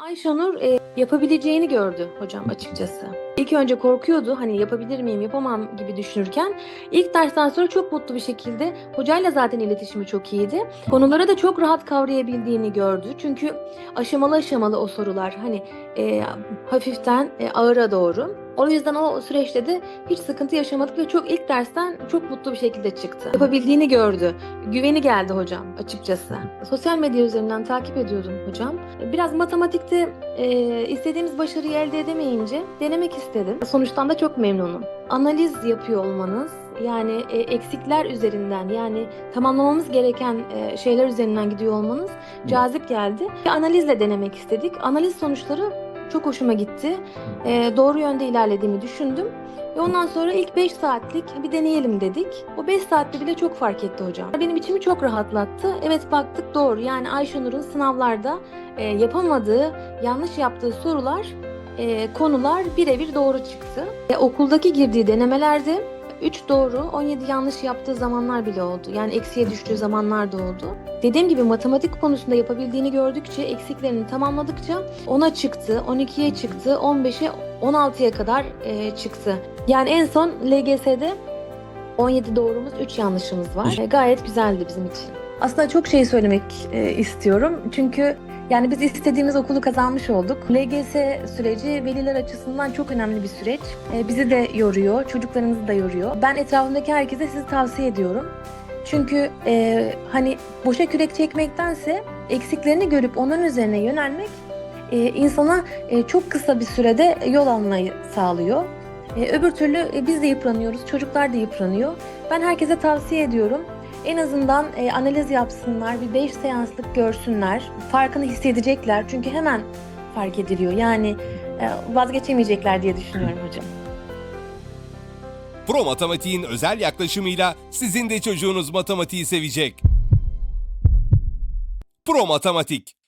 Ayşenur e, yapabileceğini gördü hocam açıkçası. İlk önce korkuyordu hani yapabilir miyim yapamam gibi düşünürken ilk dersten sonra çok mutlu bir şekilde hocayla zaten iletişimi çok iyiydi. Konuları da çok rahat kavrayabildiğini gördü. Çünkü aşamalı aşamalı o sorular hani e, hafiften e, ağıra doğru. O yüzden o süreçte de hiç sıkıntı yaşamadık ve çok ilk dersten çok mutlu bir şekilde çıktı. Yapabildiğini gördü. Güveni geldi hocam açıkçası. Sosyal medya üzerinden takip ediyordum hocam. Biraz matematikte e, istediğimiz başarıyı elde edemeyince denemek istedim. Sonuçtan da çok memnunum. Analiz yapıyor olmanız yani e, eksikler üzerinden yani tamamlamamız gereken e, şeyler üzerinden gidiyor olmanız cazip geldi. Analizle denemek istedik. Analiz sonuçları çok hoşuma gitti. E, doğru yönde ilerlediğimi düşündüm. Ve ondan sonra ilk 5 saatlik bir deneyelim dedik. O 5 saatte bile çok fark etti hocam. Benim içimi çok rahatlattı. Evet baktık doğru. Yani Ayşenur'un sınavlarda e, yapamadığı, yanlış yaptığı sorular, e, konular birebir doğru çıktı. E, okuldaki girdiği denemelerde 3 doğru, 17 yanlış yaptığı zamanlar bile oldu. Yani eksiye düştüğü zamanlar da oldu. Dediğim gibi matematik konusunda yapabildiğini gördükçe, eksiklerini tamamladıkça 10'a çıktı, 12'ye çıktı, 15'e, 16'ya kadar e, çıktı. Yani en son LGS'de 17 doğrumuz, 3 yanlışımız var. E, gayet güzeldi bizim için. Aslında çok şey söylemek e, istiyorum. Çünkü yani biz istediğimiz okulu kazanmış olduk. LGS süreci veliler açısından çok önemli bir süreç. E, bizi de yoruyor, çocuklarımızı da yoruyor. Ben etrafımdaki herkese sizi tavsiye ediyorum. Çünkü e, hani boşa kürek çekmektense eksiklerini görüp onların üzerine yönelmek e, insana e, çok kısa bir sürede yol almayı sağlıyor. E, öbür türlü e, biz de yıpranıyoruz, çocuklar da yıpranıyor. Ben herkese tavsiye ediyorum. En azından e, analiz yapsınlar, bir 5 seanslık görsünler. Farkını hissedecekler çünkü hemen fark ediliyor. Yani e, vazgeçemeyecekler diye düşünüyorum hocam. Pro Matematik'in özel yaklaşımıyla sizin de çocuğunuz matematiği sevecek. Pro Matematik